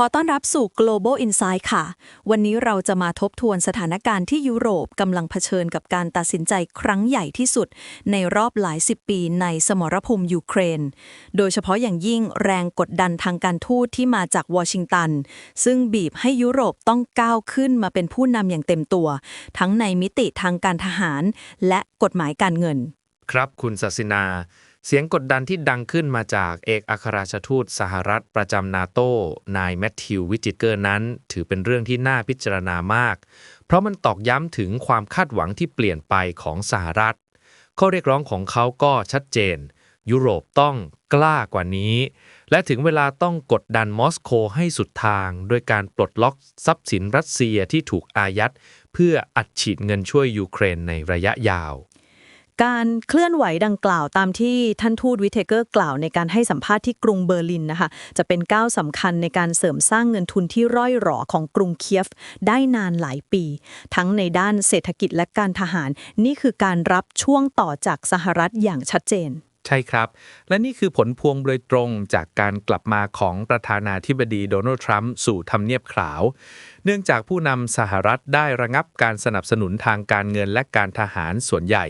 ขอต้อนรับสู่ Global Insight ค่ะ วันนี้เราจะมาทบทวนสถานการณ์ที่ยุโรปกำลังเผชิญกับการตัดสินใจครั้งใหญ่ที่สุด ในรอบหลายสิบปีในสมรภูมิยูเครน โดยเฉพาะอย่างยิ่งแรงกดดันทางการทูตที่มาจากวอชิงตัน ซึ่งบีบให้ยุโรปต้องก้าวขึ้นมาเป็นผู้นำอย่างเต็มตัว ทั้งในมิติทางการทหาร และกฎหมายการเงิน ครับคุณศาสินา เสียงกดดันที่ดังขึ้นมาจากเอกอัครราชทูตสหรัฐประจำนาโตนายแมทธิววิจิตเกอร์นั้น ถือเป็นเรื่องที่น่าพิจารณามาก เพราะมันตอกย้ำถึงความคาดหวังที่เปลี่ยนไปของสหรัฐ ข้อเรียกร้องของเขาก็ชัดเจน ยุโรปต้องกล้ากว่านี้ และถึงเวลาต้องกดดันมอสโกให้สุดทางด้วยการปลดล็อกทรัพย์สินรัสเซียที่ถูกอายัด เพื่ออัดฉีดเงินช่วยยูเครนในระยะยาว การเคลื่อนไหวดังกล่าวตามที่ท่านทูตวิเทเกอร์กล่าวในการให้สัมภาษณ์ที่กรุงเบอร์ลินนะคะจะเป็นก้าวสำคัญในการเสริมสร้างเงินทุนที่ร่อยหรอของกรุงเคียฟได้นานหลายปี ทั้งในด้านเศรษฐกิจและการทหาร นี่คือการรับช่วงต่อจากสหรัฐอย่างชัดเจนใช่ครับ และนี่คือผลพวงโดยตรงจากการกลับมาของประธานาธิบดีโดนัลด์ทรัมป์สู่ทำเนียบขาว เนื่องจากผู้นำสหรัฐได้ระงับการสนับสนุนทางการเงินและการทหารส่วนใหญ่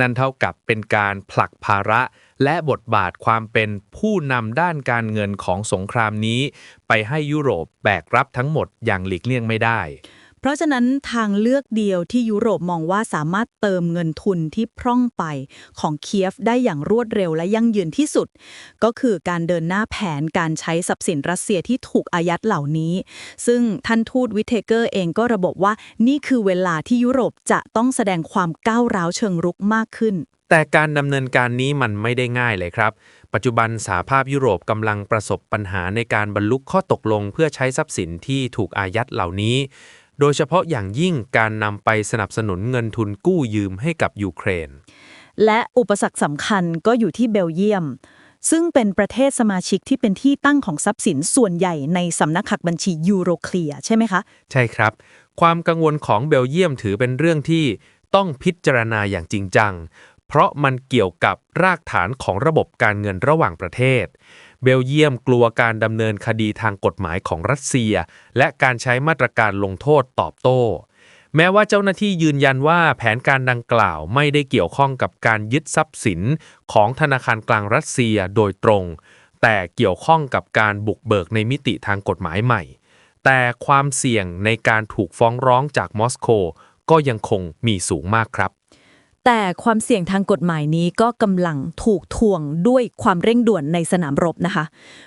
นั่นเท่ากับเป็นการผลักภาระและบทบาทความเป็นผู้นำด้านการเงินของสงครามนี้ ไปให้ยุโรปแบกรับทั้งหมดอย่างหลีกเลี่ยงไม่ได้ เพราะฉะนั้นทางเลือกเดียวที่ยุโรปมองว่าสามารถเติมเงินทุนที่พร่องไปของเคียฟได้อย่างรวดเร็วและยั่งยืนที่สุด ก็คือการเดินหน้าแผนการใช้ทรัพย์สินรัสเซียที่ถูกอายัดเหล่านี้ ซึ่งท่านทูตวิเทเกอร์เองก็ระบบว่านี่คือเวลาที่ยุโรปจะต้องแสดงความก้าวร้าวเชิงรุกมากขึ้น แต่การดำเนินการนี้มันไม่ได้ง่ายเลยครับ ปัจจุบันสหภาพยุโรปกำลังประสบปัญหาในการบรรลุข้อตกลงเพื่อใช้ทรัพย์สินที่ถูกอายัดเหล่านี้ โดยเฉพาะอย่างยิ่งการนำไปสนับสนุนเงินทุนกู้ยืมให้กับยูเครน และอุปสรรคสำคัญก็อยู่ที่เบลเยียม ซึ่งเป็นประเทศสมาชิกที่เป็นที่ตั้งของทรัพย์สินส่วนใหญ่ในสำนักหักบัญชียูโรเคลียร์ใช่ไหมคะ ใช่ครับ ความกังวลของเบลเยียมถือเป็นเรื่องที่ต้องพิจารณาอย่างจริงจัง เพราะมันเกี่ยวกับรากฐานของระบบการเงินระหว่างประเทศ เบลเยียมกลัวการดำเนินคดีทางกฎหมายของรัสเซีย และการใช้มาตรการลงโทษตอบโต้ แม้ว่าเจ้าหน้าที่ยืนยันว่าแผนการดังกล่าวไม่ได้เกี่ยวข้องกับการยึดทรัพย์สินของธนาคารกลางรัสเซียโดยตรง แต่เกี่ยวข้องกับการบุกเบิกในมิติทางกฎหมายใหม่ แต่ความเสี่ยงในการถูกฟ้องร้องจากมอสโกก็ยังคงมีสูงมากครับ แต่ความเสี่ยงทางกฎหมายนี้ก็กำลังถูกทวงด้วยความเร่งด่วนในสนามรบนะคะ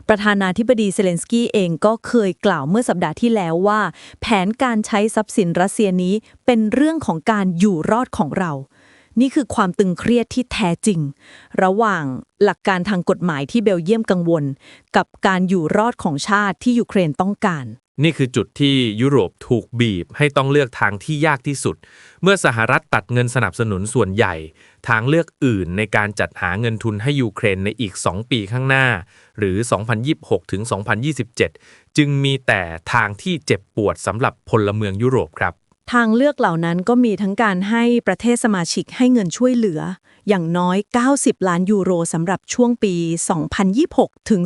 ประธานาธิบดีเซเลนสกี้เองก็เคยกล่าวเมื่อสัปดาห์ที่แล้วว่า แผนการใช้ทรัพย์สินรัสเซียนี้เป็นเรื่องของการอยู่รอดของเรา นี่คือความตึงเครียดที่แท้จริง ระหว่างหลักการทางกฎหมายที่เบลเยียมกังวล กับการอยู่รอดของชาติที่ยูเครนต้องการ นี่คือจุดที่ยุโรปถูกบีบให้ต้องเลือกทางที่ยากที่สุด เมื่อสหรัฐตัดเงินสนับสนุนส่วนใหญ่ ทางเลือกอื่นในการจัดหาเงินทุนให้ยูเครนในอีก 2 ปีข้างหน้า หรือ 2026 ถึง 2027 จึงมีแต่ทางที่เจ็บปวดสำหรับพลเมืองยุโรปครับ ทางเลือกเหล่านั้นก็มีทั้งการให้ประเทศสมาชิกให้เงินช่วยเหลือ อย่างน้อย 90 ล้านยูโรสำหรับช่วงปี 2026 ถึง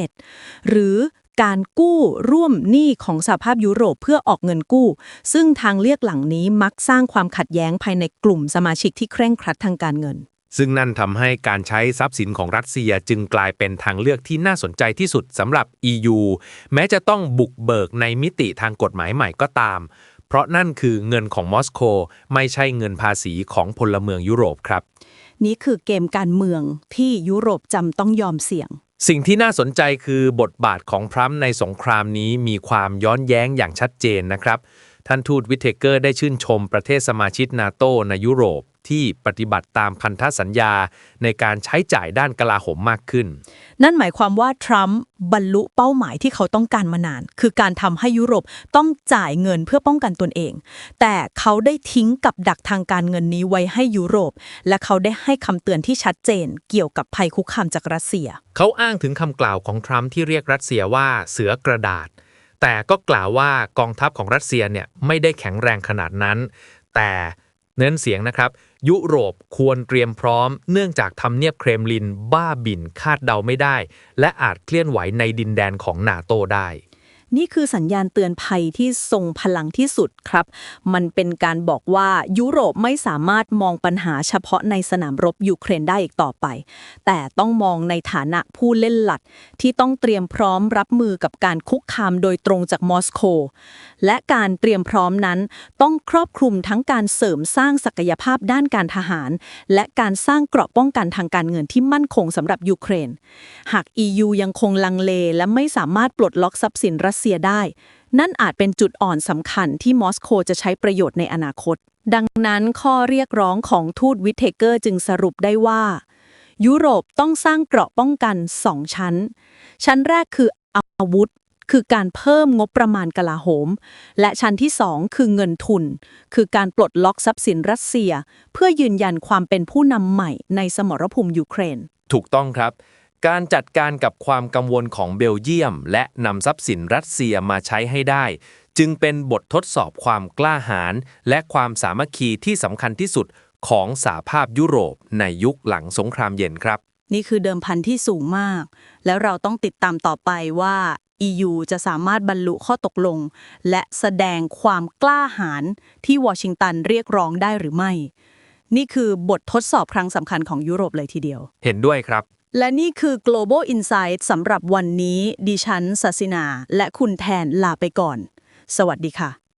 2027 หรือ การกู้ร่วมหนี้ของสหภาพยุโรปเพื่อออกเงินกู้ ซึ่งทางเลือกหลังนี้มักสร้างความขัดแย้งภายในกลุ่มสมาชิกที่เคร่งครัดทางการเงิน ซึ่งนั่นทำให้การใช้ทรัพย์สินของรัสเซียจึงกลายเป็นทางเลือกที่น่าสนใจที่สุดสำหรับ EU แม้จะต้องบุกเบิกในมิติทางกฎหมายใหม่ก็ตาม เพราะนั่นคือเงินของมอสโกไม่ใช่เงินภาษีของพลเมืองยุโรปครับ นี่คือเกมการเมืองที่ยุโรปจำต้องยอมเสี่ยง สิ่งที่น่าสนใจคือบทบาทของพรัมในสงครามนี้มีความย้อนแย้งอย่างชัดเจนนะครับ ท่านทูตวิเทเกอร์ได้ชื่นชมประเทศสมาชิกนาโตในยุโรป ที่ปฏิบัติตามพันธสัญญาในการใช้จ่ายด้านกลาโหมมากขึ้น นั่นหมายความว่าทรัมป์บรรลุเป้าหมายที่เขาต้องการมานาน คือการทำให้ยุโรปต้องจ่ายเงินเพื่อป้องกันตนเอง แต่เขาได้ทิ้งกับดักทางการเงินนี้ไว้ให้ยุโรป และเขาได้ให้คำเตือนที่ชัดเจน เกี่ยวกับภัยคุกคามจากรัสเซีย เขาอ้างถึงคำกล่าวของทรัมป์ที่เรียกรัสเซียว่าเสือกระดาษ แต่ก็กล่าวว่ากองทัพของรัสเซียเนี่ยไม่ได้แข็งแรงขนาดนั้น แต่เน้นเสียงนะครับ ยุโรปควรเตรียมพร้อม เนื่องจากทำเนียบเครมลินบ้าบิ่นคาดเดาไม่ได้ และอาจเคลื่อนไหวในดินแดนของนาโตได้ นี่คือสัญญาณเตือนภัยที่ทรงพลังที่สุดครับ มันเป็นการบอกว่ายุโรปไม่สามารถมองปัญหาเฉพาะในสนามรบยูเครนได้อีกต่อไป แต่ต้องมองในฐานะผู้เล่นหลักที่ต้องเตรียมพร้อมรับมือกับการคุกคามโดยตรงจากมอสโก และการเตรียมพร้อมนั้น ต้องครอบคลุมทั้งการเสริมสร้างศักยภาพด้านการทหาร และการสร้างเกราะป้องกันทางการเงินที่มั่นคงสำหรับยูเครน หาก EU ยังคงลังเลและไม่สามารถปลดล็อกทรัพย์สินรัสซียได้ นั่นอาจเป็นจุดอ่อนสำคัญที่มอสโกจะใช้ประโยชน์ในอนาคต ดังนั้นข้อเรียกร้องของทูตวิเทเกอร์จึงสรุปได้ว่า ยุโรปต้องสร้างเกราะป้องกัน2ชั้น ชั้นแรกคืออาวุธคือการเพิ่มงบประมาณกลาโหม และชั้นที่2คือเงินทุน คือการปลดล็อกทรัพย์สินรัสเซีย เพื่อยืนยันความเป็นผู้นำใหม่ในสมรภูมิยูเครน ถูกต้องครับ การจัดการกับความกังวลของเบลเยียม และนำทรัพย์สินรัสเซียมาใช้ให้ได้ จึงเป็นบททดสอบความกล้าหาญและความสามัคคีที่สำคัญที่สุดของสหภาพยุโรปในยุคหลังสงครามเย็นครับ นี่คือเดิมพันที่สูงมาก แล้วเราต้องติดตามต่อไปว่า EU จะสามารถบรรลุข้อตกลง และแสดงความกล้าหาญที่วอชิงตันเรียกร้องได้หรือไม่ นี่คือบททดสอบครั้งสำคัญของยุโรปเลยทีเดียว เห็นด้วยครับ และนี่คือ global insight สำหรับวันนี้ ดิฉันศาสินา และคุณแทนลาไปก่อน สวัสดีค่ะ